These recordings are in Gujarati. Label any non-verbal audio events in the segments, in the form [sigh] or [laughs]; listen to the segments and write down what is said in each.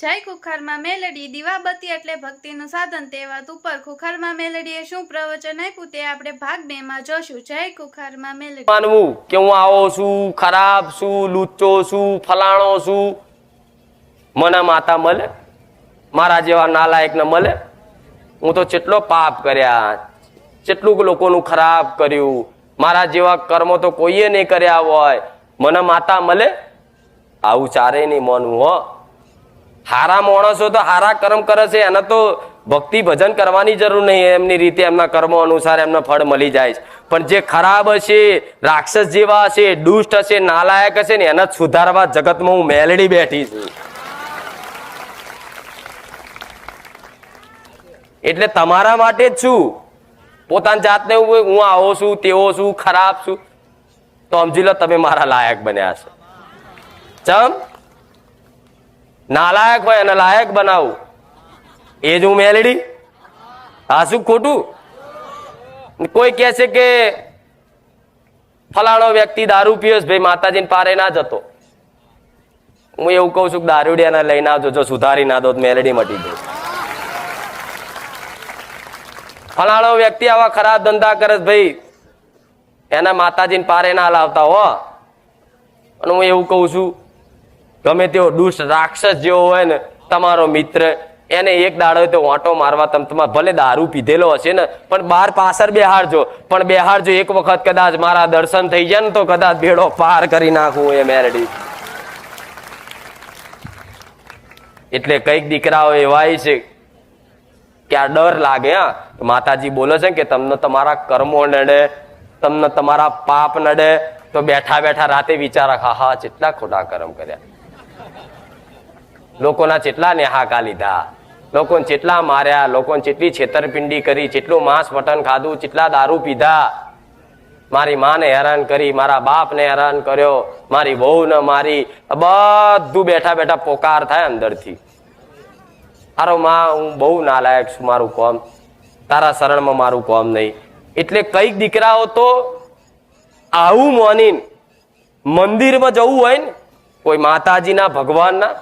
જય ખુખારમાં મેલડી દીવાબત્તી એટલે ભક્તિનું સાધન તે વાત ઉપર. ખુખારમાં મેલડીએ શું પ્રવચન આપ્યું તે આપણે ભાગ બે માં જોશું. જય ખુખારમાં મેલડી. માનવું કે હું આવો છું, ખરાબ છું, લુચ્ચો છું, ફલાણો છું. મને માતા મળે, મારા જેવા નાલાયક ને મળે. હું તો કેટલો પાપ કર્યા કેટલું લોકોનું ખરાબ કર્યું, મારા જેવા કર્મો તો કોઈએ નહીં કર્યા હોય. મને માતા મળે, આવું ચારે નહીં માનવું હો. હારા માણસો તો હારા કર્મ કરે છે, એને તો ભક્તિ ભજન કરવાની જરૂર નહીં, એમની રીતે એમના કર્મો અનુસાર એમને ફળ મળી જાય છે. પણ જે ખરાબ હશે, રાક્ષસ જેવા હશે, દુષ્ટ હશે, નાલાયક હશે ને, એને સુધારવા જગતમાં હું મેલડી બેઠી છું. એટલે તમારા માટે જ છું. પોતાની જાતને હું આવો છું, તેવો છું, ખરાબ છું. તો સમજી લો તમે મારા લાયક બન્યા છો. ચમ? નાલાયક હોય એને લાયક બનાવું. એ જ હું મેલડી. શું ખોટું? કોઈ કહે છે કે ફલાણો વ્યક્તિ દારૂ પીયો ભાઈ માતાજીને પારે ના જતો. હું એવું કહું છું કે દારૂડિયાને લઈને આવજો, જો સુધારી ના દો મેલડી મટી જાય ફલાણો વ્યક્તિ આવા ખરાબ ધંધા કરે ભાઈ. એના માતાજીને પારે ના લાવતા હો. અને હું એવું કહું છું ગમે તેવો દુષ્ટ રાક્ષસ જેવો હોય ને, તમારો મિત્ર, એને એક દાડો તો વાંટો મારવા તમે તમારે ભલે દારૂ પીધેલો હશે ને, પણ બાર પાછળ બેહાડજો. પણ બેહાડજો એક વખત કદાચ મારા દર્શન થઈ જાય ને તો કદાચ ભેડો પાર કરી નાખું એ મેરડી. એટલે કંઈક દીકરાઓ એવાય છે કે આ ડર લાગે, હા. માતાજી બોલે છે કે તમને તમારા કર્મો નડે, તમને તમારા પાપ નડે, તો બેઠા બેઠા રાતે વિચારા હા હા કેટલા ખોટા કર્મ કર્યા. લોકોના ચેટલા નેહાકા લીધા, લોકોને ચેટલા માર્યા, લોકોને ચેટલી છેતરપિંડી કરી ચેટલું માંસ મટન ખાધું ચેટલા દારૂ પીધા. મારી માને હેરાન કરી, મારા બાપને હેરાન કર્યો, મારી વહુને મારી બધું બેઠા બેઠા પોકાર થાય અંદરથી. તારો માં, હું બહુ નાલાયક છું, મારું કોમ. તારા શરણમાં મારું કોમ નહીં. એટલે કંઈક દીકરાઓ તો આવું મોનીન મંદિરમાં જવું હોય ને, કોઈ માતાજીના ભગવાનના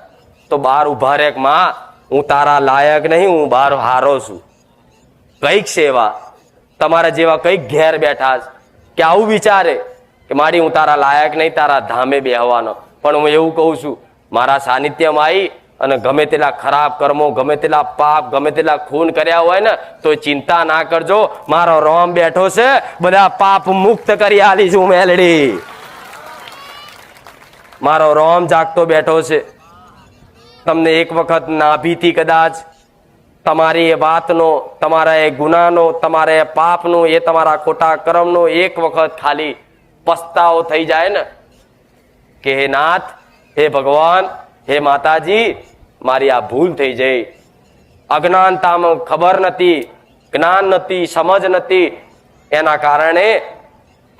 તો બહાર ઊભા રહે માં હું તારા લાયક નહીં, હું બહાર હારો છું. કંઈક સેવા, તમારા જેવા કંઈક ઘેર બેઠા કે આવું વિચારે કે મારી હું તારા લાયક નહીં, તારા ધામે બેહવાનો. પણ હું એવું કહું છું, મારા સાનિધ્યમાં આવી અને ગમે તેટલા ખરાબ કર્મો, ગમે તેટલા પાપ, ગમે તેટલા ખૂન કર્યા હોય ને, તો ચિંતા ના કરજો. મારો રોમ બેઠો છે, બધા પાપ મુક્ત કરી આલી છું મેલડી. મારો રોમ જાગતો બેઠો છે. તમને એક વખત નાભીથી કદાચ તમારી એ વાતનો, તમારા એ ગુનાનો, તમારા એ પાપનો, એ તમારા ખોટા કર્મનો એક વખત ખાલી પસ્તાવો થઈ જાય ને. કે હે નાથ, હે ભગવાન, હે માતાજી, મારી આ ભૂલ થઈ જઈ. અજ્ઞાનતામાં ખબર નથી, જ્ઞાન નથી, સમજ નથી. એના કારણે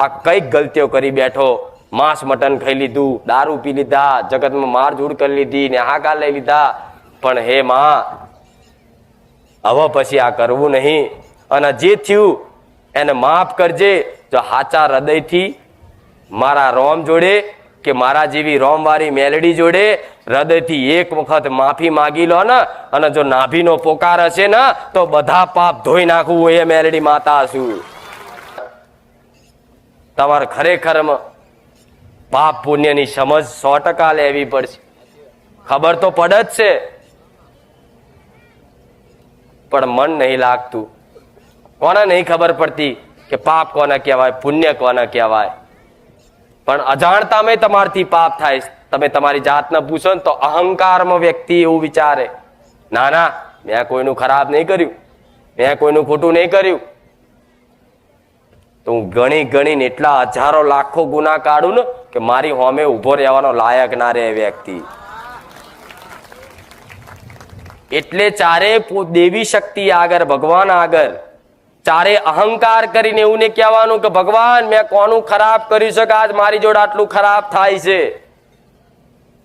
આ કંઈક ગલતીઓ કરી બેઠો. માંસ મટન ખાઈ લીધું, દારૂ પી લીધા, જગતમાં મારઝૂડ કરી લીધી ને હાકા લઈ લીધા. પણ હે માં, હવે પછી આ કરવું નહીં. અને જે થયું, એને માફ કરજે. જો હાચા હૃદયથી મારા રોમ જોડે કે મારા જેવી રોમવાળી મેલડી જોડે હૃદયથી એક વખત માફી માગી લો ને. અને જો નાભીનો પોકાર હશે ને, તો બધા પાપ ધોઈ નાખવું એ મેલડી માતા છું તમારે ખરેખરમાં પાપ પુણ્યની સમજ સો ટકા લેવી પડશે. ખબર તો પડે જ છે. પણ મન નહીં લાગતું. કોને નહીં ખબર પડતી કે પાપ કોને કહેવાય, પુણ્ય કોને કહેવાય? પણ અજાણતામાં તમારથી પાપ થાય. તમે તમારી જાતને પૂછો ને તો અહંકારમાં વ્યક્તિ એવું વિચારે, ના ના, મેં કોઈનું ખરાબ નહીં કર્યું. મેં કોઈનું ખોટું નહીં કર્યું. તો હું ગણી ગણીને એટલા હજારો લાખો ગુના કાઢું ને કે મારી હોમે ઊભો રહેવાનો લાયક ના રહે વ્યક્તિ. એટલે ચારે દેવી શક્તિ આગળ, ભગવાન આગળ. ચારે અહંકાર કરીને એવું ને કહેવાનું કે, ભગવાન, મેં કોનું ખરાબ કર્યું છે કે આજ મારી જોડે આટલું ખરાબ થાય છે?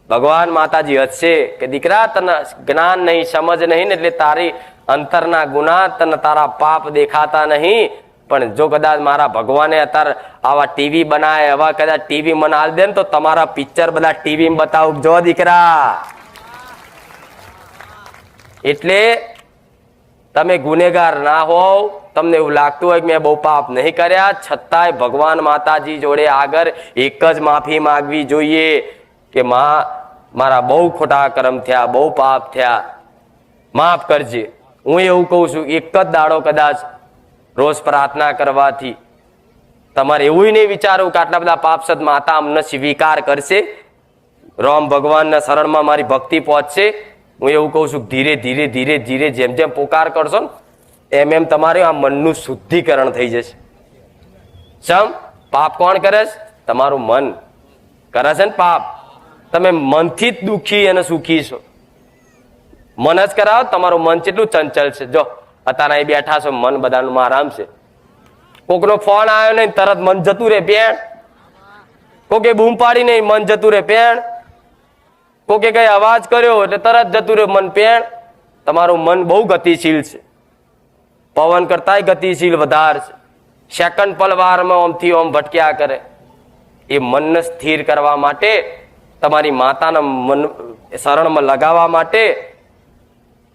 ભગવાન માતાજી હસશે કે, દીકરા, તને જ્ઞાન નહીં, સમજ નહીં ને એટલે તારી અંતરના ગુના તને તારા પાપ દેખાતા નહીં. પણ જો કદાચ મારા ભગવાને અત્યારે આવા ટીવી બનાવે એવા કદાચ ટીવી મને દે ને તો તમારા પિક્ચર બધા ટીવી બતાવું જો દીકરા. એટલે તમે ગુનેગાર ના હોવ, તમને એવું લાગતું હોય કે મેં બહુ પાપ નહીં કર્યા, છતાંય ભગવાન માતાજી જોડે આગળ એક જ માફી માગવી જોઈએ કે માં, મારા બહુ ખોટા કર્મ થયા, બહુ પાપ થયા. માફ કરજે. હું એવું કહું છું, એક જ દાડો કદાચ રોજ પ્રાર્થના કરવાથી તમારે એવું નહીં વિચારવું કે આટલા બધા પાપસદ માતા અમને સ્વીકાર કરશે. રામ ભગવાનના શરણમાં મારી ભક્તિ પહોંચશે. હું એવું કહું છું, ધીરે ધીરે ધીરે ધીરે જેમ જેમ પોકાર કરશો ને, એમ એમ તમારે આ મનનું શુદ્ધિકરણ થઈ જશે. સમ પાપ કોણ કરે છે? તમારું મન કરે છે ને પાપ? તમે મનથી જ દુઃખી અને સુખી છો. મન જ કરાવો, તમારું મન કેટલું ચંચલ છે. જો અત્યારે અહીં બેઠા છો, મન બધાનું આરામ છે. કોકનો ફોન આવ્યો નહીં, તરત મન જતું રે પેણ કોકે બૂમ પાડી નહીં, મન જતું રે પેણ કોકે કઈ અવાજ કર્યો એટલે તરત જતું રે મન પેણ તમારું મન બહુ ગતિશીલ છે. પવન કરતાય ગતિશીલ વધારે છે. સેકન્ડ પલવારમાં ઓમથી ઓમ ભટક્યા કરે. એ મનને સ્થિર કરવા માટે, તમારી માતાના મન શરણમાં લગાવવા માટે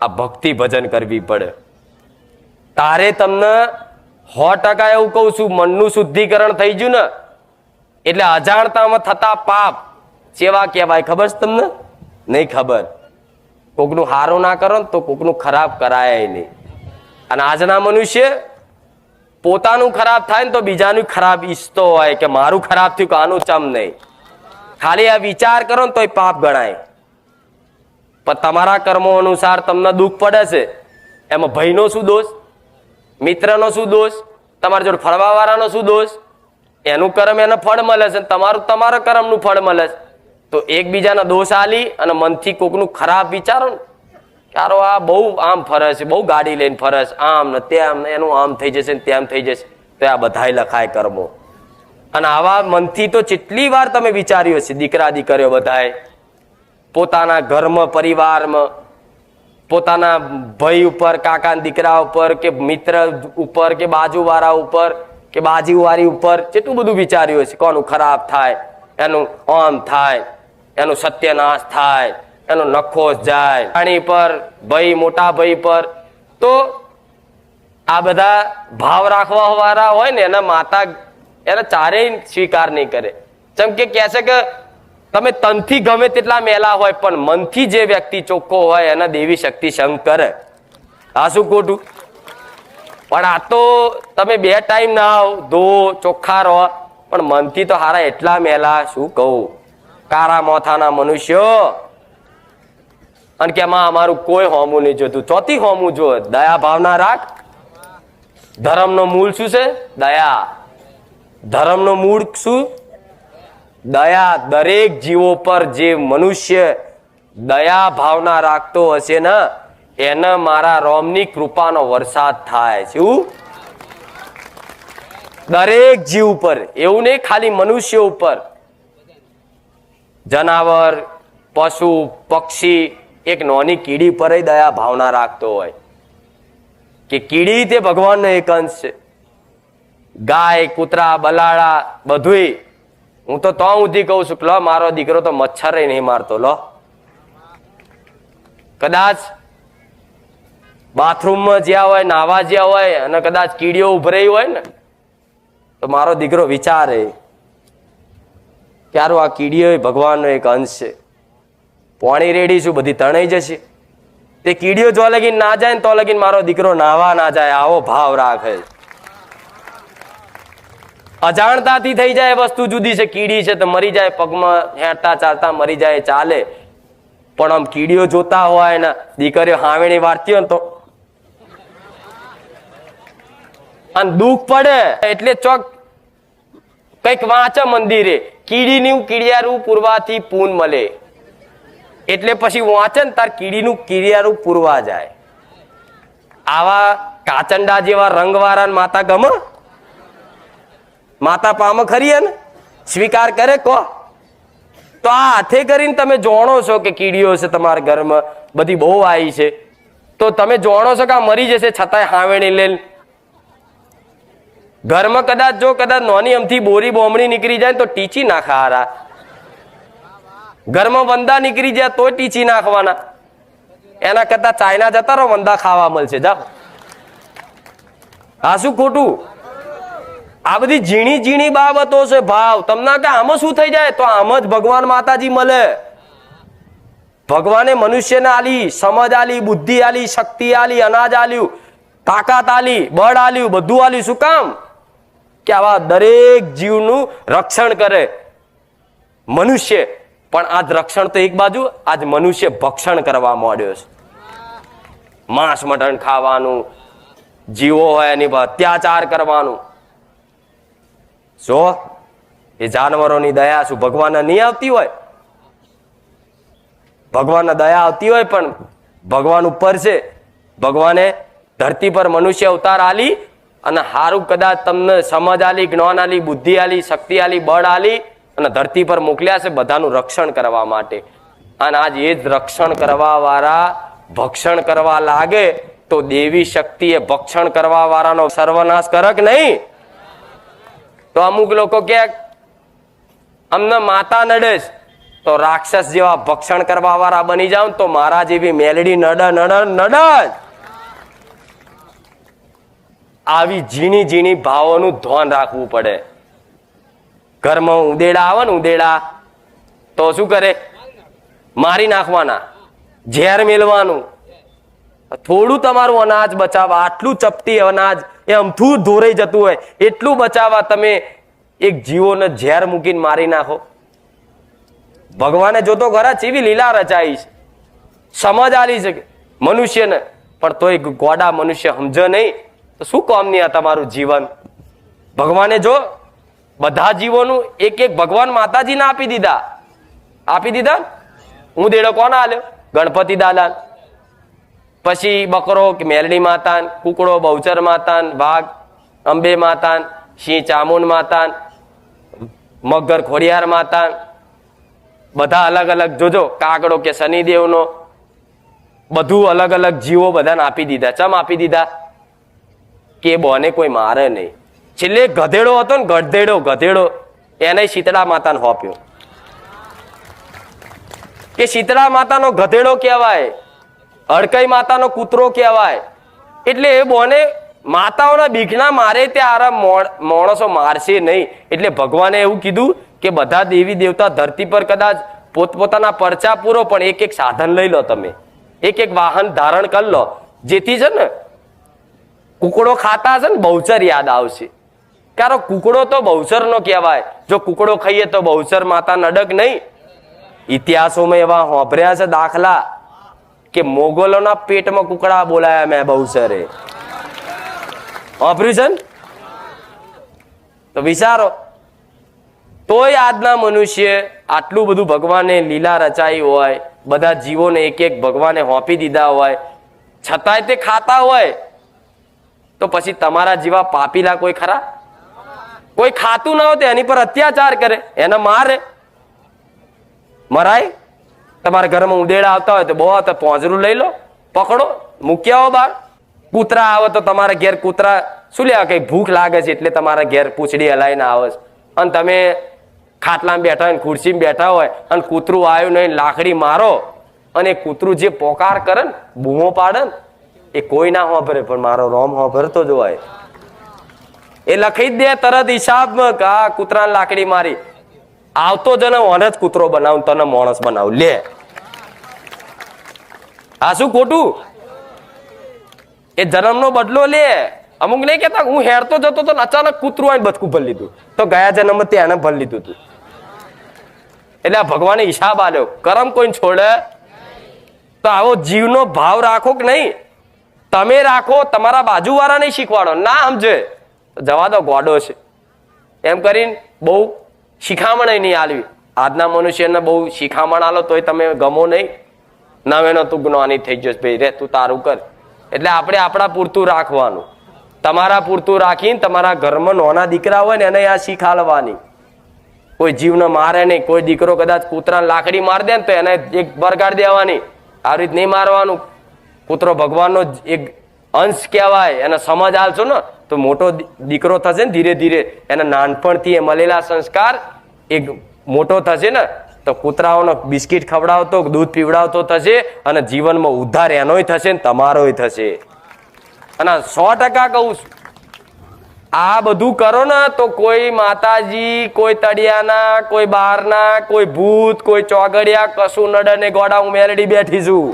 આ ભક્તિ ભજન કરવી પડે. તારે તમને સો ટકા એવું કહું છું, મનનું શુદ્ધિકરણ થઈ ગયું ને, એટલે અજાણતામાં થતા પાપ સેવા કહેવાય. ખબર છે તમને? નહીં ખબર. કોકનું સારું ના કરો ને તો કોકનું ખરાબ કરાય નહીં. અને આજના મનુષ્ય પોતાનું ખરાબ થાય ને તો બીજાનું ખરાબ ઈચ્છતો હોય કે મારું ખરાબ થયું કે આનું ચમ નહીં. ખાલી આ વિચાર કરો ને તોય પાપ ગણાય. પણ તમારા કર્મો અનુસાર તમને દુઃખ પડે છે. એમાં ભયનો શું દોષ? મિત્રનો શું દોષ? તમારા જોડે ફળવાવાળાનો શું દોષ? એનું કર્મ એને ફળ મળે છે તમારું તમારા કર્મનું ફળ મળે છે. તો એકબીજાના દોષ આલી અને મનથી કોકનું ખરાબ વિચારો ને. કારો આ બહુ આમ ફરે છે, બહુ ગાડી લઈને ફરે છે, આમ ને તેમ એનું આમ થઈ જશે ને તેમ થઈ જશે. તો આ બધાય લખાય કર્મો. અને આવા મનથી તો કેટલી વાર તમે વિચાર્યું હશે, દીકરા દીકરીઓ બધાએ પોતાના ઘરમાં, પરિવારમાં પોતાના ભાઈ ઉપર કાકા દીકરા ઉપર કે મિત્ર ઉપર કે બાજુવાળા ઉપર કે બાજુવાળી ઉપર જેટલું બધું વિચાર્યું હશે, કોનું ખરાબ થાય, એનું આમ થાય, એનું સત્યનાશ થાય, એનો નખોશ જાય પાણી પર, ભાઈ, મોટા ભાઈ પર. તો આ બધા ભાવ રાખવા વાળા હોય ને, એના માતા એને ચારેય સ્વીકાર નહીં કરે. જેમ કે કહે છે કે તમે તનથી ગમે તેટલા મેલા હોય, પણ મનથી જે વ્યક્તિ ચોખ્ખો હોય, એને દેવી શક્તિ સંગ કરે આ શું ખોટું પણ આ તો તમે બે ટાઈમ ના આવ ધો ચોખ્ખા રહો. પણ મનથી તો હારા એટલા મેલા, શું કહું? કારા મોથાના મનુષ્યો. અને કે માં અમારું કોઈ હોમું નહીં જોતું. ચોથી હોમું જો દયા ભાવના રાખ. ધર્મનો મૂળ શું છે? દયા. ધર્મનો મૂળ શું? દયા દરેક જીવો પર જે મનુષ્ય દયા ભાવના રાખતો હશે ને, એને મારા રોમની કૃપાનો વરસાદ થાય શું દરેક જીવ ઉપર, એવું નહીં ખાલી મનુષ્ય ઉપર. જનાવર, પશુ, પક્ષી, એક નોની કીડી પર દયા ભાવના રાખતો હોય. કે કીડી તે ભગવાનનો એક અંશ છે. ગાય, કૂતરા, બલાડા, બધુંય હું તો તો સુધી કહું છું લો, મારો દીકરો તો મચ્છર નહીં મારતો, લો. કદાચ બાથરૂમમાં જ્યાં હોય, નાવા જ્યાં હોય અને કદાચ કીડીઓ ઉભરાઈ હોય ને, તો મારો દીકરો વિચારે ક્યારો આ કીડીઓ ભગવાનનો એક અંશ છે. પોણી રેડી છું, બધી તણાઈ જશે. તે કીડીઓ જો લગીન ના જાય ને તો લગીન મારો દીકરો નાવા ના જાય, આવો ભાવ રાખે છે. અજાણતાથી થઈ જાય વસ્તુ જુદી છે. કીડી છે તો મરી જાય, પગમાં હેંટતા ચાલતા મરી જાય, ચાલે. પણ આમ કીડીઓ જોતા હોય ને, દીકરીઓ હાવેણી વારતી હોય તો. અને દુઃખ પડે. એટલે ચોક કંઈક વાંચે મંદિરે, કીડીનું કીડિયારું પૂરવાથી પૂન મળે. એટલે પછી વાંચે ને તાર કીડીનું કીડિયારું પૂરવા જાય. આવા કાચંડા જેવા રંગવાળા માતા ગમે? માતા પામ ખરી ને? સ્વીકાર કરે કો? તો આ હાથે કરીને તમે જોણો છો કે કીડીઓ છે તમારા ઘરમાં, બધી બહુ આવી છે. તો તમે જોણો છો કે આ મરી જશે, છતાંય હાવેણી લઈને ઘરમાં કદાચ જો કદાચ નોની અમથી બોરી બોમણી નીકળી જાય તો ટીચી નાખા હારા. ઘરમાં વંદા નીકળી જાય તોય ટીચી નાખવાના. એના કરતા ચાઇના જતા રહો, વંદા ખાવા મળશે. જાઓ. આ શું ખોટું? આ બધી ઝીણી ઝીણી બાબતો છે ભાવ. તમને કે આમાં શું થઈ જાય? તો આમ જ ભગવાન માતાજી મળે. ભગવાને મનુષ્યને આલી, સમજ આલી, બુદ્ધિ આલી, શક્તિ આલી, અનાજ આલ્યું, તાકાત આલી, બળ આલ્યું, બધું આલ્યું. શું કામ? કે આવા દરેક જીવનું રક્ષણ કરે. મનુષ્ય. પણ આજ રક્ષણ તો એક બાજુ, આજ મનુષ્ય ભક્ષણ કરવા માંડ્યો છે. માંસ મટન ખાવાનું, જીવો હોય એની પર અત્યાચાર કરવાનું. જો એ જાનવરોની દયા શું ભગવાનને નહીં આવતી હોય? ભગવાનને દયા આવતી હોય પણ ભગવાન ઉપર છે. ભગવાને ધરતી પર મનુષ્ય અવતાર આલી અને સારું કદાચ તમને સમજ આલી, જ્ઞાન આલી, બુદ્ધિ આલી, શક્તિ આલી, બળ આલી અને ધરતી પર મોકલ્યા છે બધાનું રક્ષણ કરવા માટે. અને આજ એ જ રક્ષણ કરવા વાળા ભક્ષણ કરવા લાગે તો દેવી શક્તિ એ ભક્ષણ કરવા વાળાનો સર્વનાશ કરક નહીં. તો અમુક લોકો કે અમને માતા નડે છે, તો રાક્ષસ જેવા ભક્ષણ કરવા વાળા બની જાવ તો મારા જેવી મેલડી નડ નડ નડ આવી ઝીણી ઝીણી ભાવોનું ધ્યાન રાખવું પડે. ઘરમાં ઉદેડા આવે ને ઉદેડા તો શું કરે? મારી નાખવાના ઝેર મેલવાનું. થોડું તમારું અનાજ બચાવવા આટલું ચપટી અનાજ એ અમથું ધોરાઈ જતું હોય. એટલું બચાવવા તમે એક જીવોને ઝેર મૂકીને મારી નાખો. ભગવાને જોતો ખરા ચીવી લીલા રચાઈ છે. સમજ આલી છે મનુષ્યને. પણ તોય ગોડા મનુષ્ય સમજે નહીં. તો શું કામની આ તમારું જીવન? ભગવાને જો બધા જીવોનું એક એક ભગવાન માતાજીને આપી દીધા. આપી દીધા? હું દેડો કોને આલ્યો? ગણપતિ દાદા પછી બકરો કે મેલડી માતાન, કુકડો, બહુચર માતાન, વાઘ, અંબે માતાન, સિંહ ચામુંડ માતાન, મગર ખોડિયાર માતાન, બધા અલગ અલગ. જોજો, કાગડો કે શનિદેવનો બધું અલગ અલગ જીવો બધાને આપી દીધા. ચમ આપી દીધા? કે બોને કોઈ મારે નહીં. છેલ્લે ગધેડો હતો ને, ગધેડો ગધેડો, એને શીતળા માતાને હોપ્યો. કે શીતળા માતાનો ગધેડો કહેવાય? હડકઈ માતાનો કૂતરો કહેવાય. એટલે એ બોને માતાઓના બીકના મારે ત્યાં મોણ- માણસો મારશે નહીં. એટલે ભગવાને એવું કીધું કે બધા દેવી દેવતા ધરતી પર કદાચ પોતપોતાના પરચા પૂરો, પણ એક એક સાધન લઈ લો તમે. એક એક વાહન ધારણ કરી લો. જેથી છે ને કુકડો ખાતા છે ને બહુચર યાદ આવશે. કારણ કુકડો તો બહુચરનો કહેવાય. જો કુકડો ખાઈએ તો બહુચર માતા નડક નહીં. ઇતિહાસોમાં એવા હોભર્યા છે દાખલા. કે મોગલોના પેટમાં કુકડા બોલાયા મેં બહુ સરે ઓપરેશન? તો વિચારો. તોય આજના મનુષ્ય આટલું બધું ભગવાને લીલા રચાઈ હોય, બધા જીવોને એક એક ભગવાને હોપી દીધા હોય, છતાંય તે ખાતા હોય, તો પછી તમારા જેવા પાપીલા કોઈ ખરા? કોઈ ખાતું ના હોય તો એની પર અત્યાચાર કરે. એને મારે. મરાય? તમારા ઘરમાં ઉદેડા આવતા હોય તો બહુ તો પોંજરું લઈ લો, પકડો, મૂક્યા હો બાર કૂતરા આવે તો તમારા ઘેર કૂતરા, શું લેવા, કઈ ભૂખ લાગે છે એટલે તમારા ઘેર પૂંછડી હલાઈને આવે છે. અને તમે ખાટલામાં બેઠા હોય ખુરશીમાં બેઠા હોય અને કૂતરું આવ્યું નહીં લાકડી મારો અને કૂતરું જે પોકાર કરે ને, બૂમો પાડે એ કોઈ ના હોભરે, પણ મારો રોમ હોભરતો જોવાય એ લખી જ દે તરત હિસાબમાં કે આ લાકડી મારી. આવતો જને ઓને જ કૂતરો બનાવ તને માણસ બનાવ. લે. આ શું ખોટું? એ જન્મનો બદલો લે. અમુક નહીં કેતા હું હેરતો જતો તો અચાનક કૂતરું આવીને બચકું ભરી લીધું. તો ગયા જન્મ તેને ભરી લીધું તું. એટલે આ ભગવાને હિસાબ આલ્યો કરમ કોઈને છોડે? તો આવો જીવનો ભાવ રાખો કે નહીં? તમે રાખો, તમારા બાજુવાળા નહીં શીખવાડો. ના સમજે. તો જવા દો, ગોડો છે. એમ કરીને બહુ શિખામણ નહીં આલવી. આજના મનુષ્યને બહુ શિખામણ આલો તોય તમે ગમો નહીં. નવેનો તું જ્ઞાની થઈ જશ ભાઈ, રે, તું તારું કર. એટલે આપણે આપણા પૂરતું રાખવાનું. તમારા પૂરતું રાખીને તમારા ઘરમાં નાના દીકરા હોય ને એને આ શીખ આલવાની કોઈ જીવને મારે નહીં, કોઈ દીકરો કદાચ કૂતરાને લાકડી મારી દે ને તો એને એક બરગાડ દેવાની. આવી રીત નહીં મારવાનું. કૂતરો ભગવાનનો એક અંશ કહેવાય. એને સમજ આલશો ને તો મોટો દીકરો થશે ને ધીરે ધીરે. એને નાનપણથી એ મળેલા સંસ્કાર એક મોટો થશે ને, તો કૂતરાઓનો બિસ્કિટ ખવડાવતો, દૂધ પીવડાવતો થશે અને જીવનમાં ઉદ્ધાર એનોય થશે ને તમારોય થશે. અને સો ટકા કહું છું, આ બધું કરો ને, તો કોઈ માતાજી, કોઈ તળિયાના, કોઈ બહારના, કોઈ ભૂત, કોઈ ચોગડિયા કશું નડે ને ગોડા હું મેલડી બેઠી છું.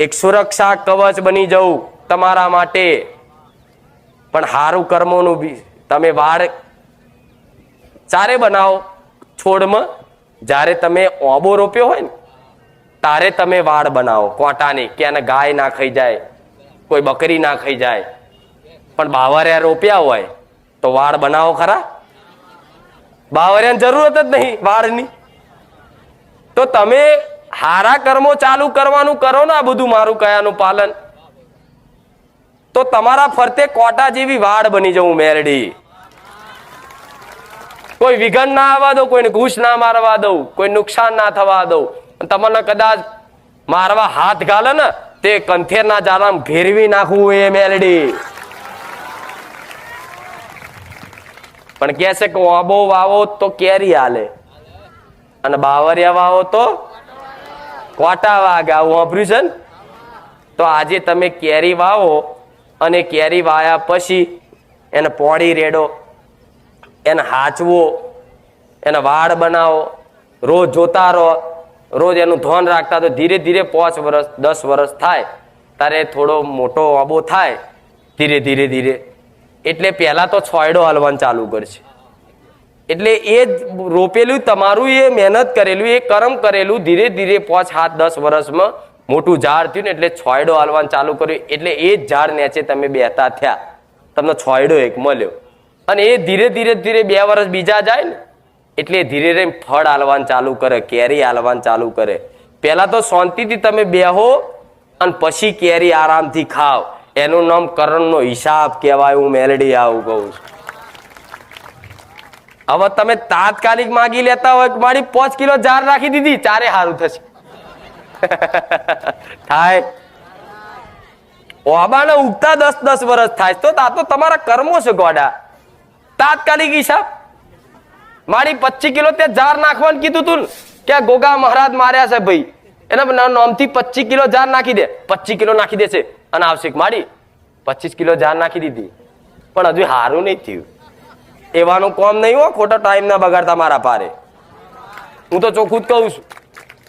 એક સુરક્ષા કવચ બની જવું. તમારા માટે. પણ હારું કર્મોનું બી તમે વાળ ચારે બનાવો છોડમાં. જ્યારે તમે ઓબો રોપ્યો હોય ને, તારે તમે વાળ બનાવો. કોટાની કે એને ગાય ના ખાઈ જાય, કોઈ બકરી ના ખાઈ જાય. પણ બાવરિયા રોપ્યા હોય, તો વાળ બનાવો ખરા. બાવરિયાની જરૂરત જ નહીં વાળની. તો તમે હારા કર્મો ચાલુ કરવાનું કરો ને આ બધું મારું કયાનું પાલન. તો તમારા ફરતે કોટા જેવી વાડ બની જવું મેરડી. કોઈ વિઘન ના આવવા દો કોઈને ઘૂસ ના મારવા દઉં, કોઈ નુકસાન ના થવા દઉં. તમને કદાચ મારવા હાથ ગાલે ને, તે કંથેરના જાળામાં ઘેરવી નાખવું એ મેલડી પણ કે છે કે ઓબો વાવો તો કેરી હાલે. અને બાવરિયા વાવો તો કોટા વાગ. આવું વાપર્યું છે ને? તો આજે તમે કેરી વાવો અને કેરી વાયા પછી એને પોળી રેડો, એને હાચવો, એને વાડ બનાવો, રોજ જોતા રહો, રોજ એનું ધોન રાખતા તો ધીરે ધીરે પાંચ વર્ષ દસ વર્ષ થાય, તારે થોડો મોટો આબો થાય, ધીરે ધીરે ધીરે. એટલે પહેલાં તો છોયડો હલવાનું ચાલુ કરશે. એટલે એ જ રોપેલું, તમારું એ મહેનત કરેલું, એ કર્મ કરેલું ધીરે ધીરે પાંચ, સાત, દસ વર્ષમાં મોટું ઝાડ થયું ને એટલે છોયડો હાલવાનું ચાલુ કર્યું. એટલે એ જ ઝાડ નેચે તમે બેહતા થયા. તમને છોયડો એક મળ્યો. અને એ ધીરે ધીરે ધીરે બે વર્ષ બીજા જાય ને, એટલે ધીરે ધીરે ફળ હાલવાનું ચાલુ કરે, કેરી હાલવાનું ચાલુ કરે. પહેલાં તો શાંતિથી તમે બેહો અને પછી કેરી આરામથી ખાઓ. એનું નામ કરણનો હિસાબ કહેવાય હું મેલડી આવું કહું છું. હવે તમે તાત્કાલિક માગી લેતા હોય મારી પાંચ કિલો જાર રાખી દીધી, ચારે સારું થશે. [laughs] થાય. ઓબાને ઉગતા દસ દસ વર્ષ થાય. તો તા તો તમારા કર્મો છે ગોડા. તાત્કાલિક હિસાબ. મારી પચીસ કિલો તે જાર નાખવાનું કીધું તું કે ગોગા મહારાજ માર્યા છે ભાઈ. એના નોમથી પચીસ કિલો જાર નાખી દે. પચીસ કિલો નાખી દેશે. અને આવશે મારી પચીસ કિલો જાર નાખી દીધી. પણ હજુ સારું નહીં થયું. એવાનું કોમ નહીં હો, ખોટો ટાઈમ ના બગાડતા મારા પારે હું તો ચોખ્ખું જ કહું છું.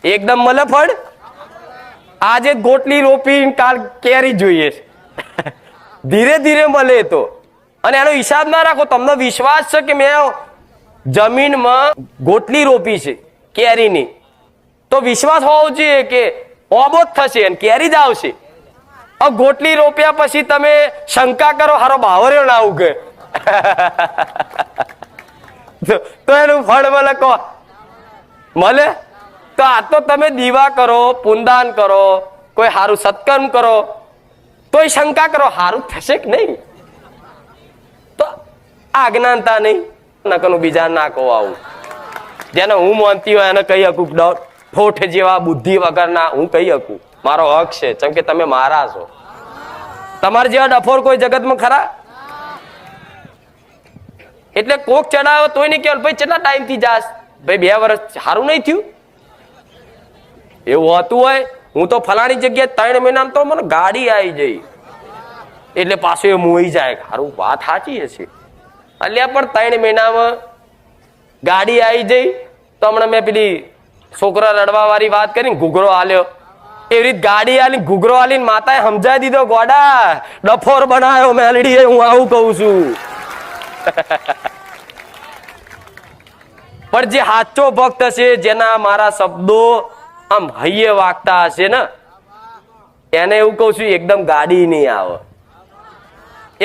એકદમ મળે ફળ આજે ગોટલી રોપી કાલ કેરી જોઈએ છે. ધીરે ધીરે મળે તો. અને એનો હિસાબ ના રાખો, તમને વિશ્વાસ છે કે મેં જમીનમાં ગોટલી રોપી છે, કેરીની? તો વિશ્વાસ હોવો જોઈએ કે ઓબો જ થશે અને કેરી જ આવશે. ગોટલી રોપ્યા પછી તમે શંકા કરો, હારો બાવર્યો ના ઉગે. તો એનું ફળ મળે કહો મળે? તો આ તો તમે દીવા કરો, પુનદાન કરો, કોઈ સારું સત્કર્મ કરો, તોય શંકા કરો સારું થશે કે નહીં? તો આજ્ઞાનતા નહીં નકનું બીજા ના કહો આવું જેને હું માનતી હોય એને કહી શકું ઠોઠ જેવા બુદ્ધિ વગરના હું કહી શકું. મારો હક છે, જેમ કે તમે મારા છો. તમારા જેવા ડફોર કોઈ જગતમાં ખરા? એટલે કોક ચડાવે તોય નહીં કહેવાય ભાઈ, કેટલા ટાઈમથી જાસ ભાઈ, બે વર્ષ સારું નહીં થયું? એવું હોતું હોય, હું તો ફલાણી જગ્યાએ ત્રણ મહિનામાં તો મને ગાડી આવી જઈ એટલે પાછું એ મોઈ જાય. સારું વાત સાચી હશે એટલે પણ ત્રણ મહિનામાં ગાડી આવી જઈ તો હમણાં મેં પેલી છોકરા રડવા વાળી વાત કરીને ઘૂઘરો આલ્યો. એવી રીત ગાડી આલી ઘૂઘરો આલીને માતાએ સમજાવી દીધો, ગોડા, ડફોર બનાવ્યો મેલડી હું આવું કહું છું. [laughs] પણ જે સાચો ભક્ત છે, જેના મારા શબ્દો આમ હૈયે વાગતા હશે ને? એને એવું કહું છું, એકદમ ગાડી નહીં આવે.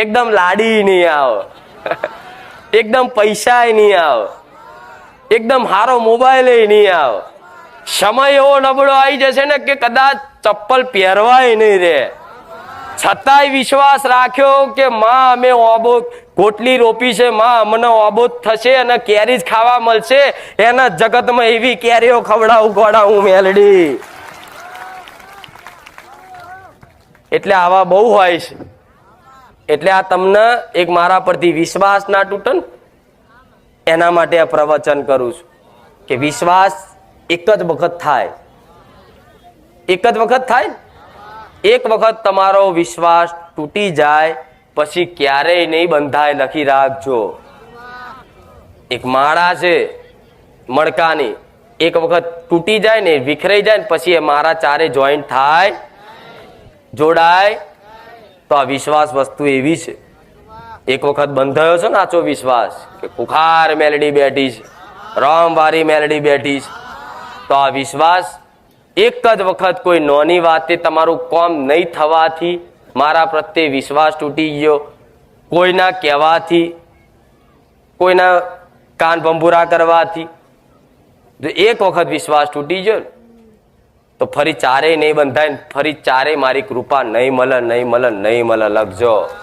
એકદમ લાડી નહીં આવે. એકદમ પૈસા નહીં આવે. એકદમ હારો મોબાઈલ નહીં આવે. સમય એવો નબળો આવી જશે ને કે કદાચ ચપ્પલ પહેરવાય નહીં રે છતાંય વિશ્વાસ રાખ્યો કે, માં, અમે ઓબો ગોટલી રોપી છે, માં, અમને ઓબો થશે અને કેરી જ ખાવા મળશે. એના જગતમાં એવી કેરીઓ ખવડાવું ગોડાવું મેલડી. એટલે આવા બહુ હોય છે. એટલે આ તમને એક મારા પરથી વિશ્વાસ ના તૂટન એના માટે આ પ્રવચન કરું છું. કે વિશ્વાસ એક જ વખત થાય. એક જ વખત થાય એક વખત તમારો વિશ્વાસ તૂટી જાય પછી ક્યારેય નહીં બંધાય, લખી રાખજો. એક માળા છે મણકાની એક વખત તૂટી જાય ને, વિખરાઈ જાય ને, પછી એ મારા ચારે જોઈન્ટ થાય, જોડાય. તો આ વિશ્વાસ વસ્તુ એવી છે. એક વખત બંધાયો છે ને આચો વિશ્વાસ, કે કુખાર મેલડી બેઠી છે, રામવારી મેલડી બેઠી છે. તો આ વિશ્વાસ એક જ વખત કોઈ નોની વાતે તમારું કોમ નહીં થવાથી મારા પ્રત્યે વિશ્વાસ તૂટી ગયો. કોઈના કહેવાથી, કોઈના કાન ભંભુરા કરવાથી એક વખત વિશ્વાસ તૂટી ગયો તો ફરી ચારેય નહીં બંધાય ફરી ચારેય મારી કૃપા નહીં મળે નહીં મળે નહીં મળે, લખજો.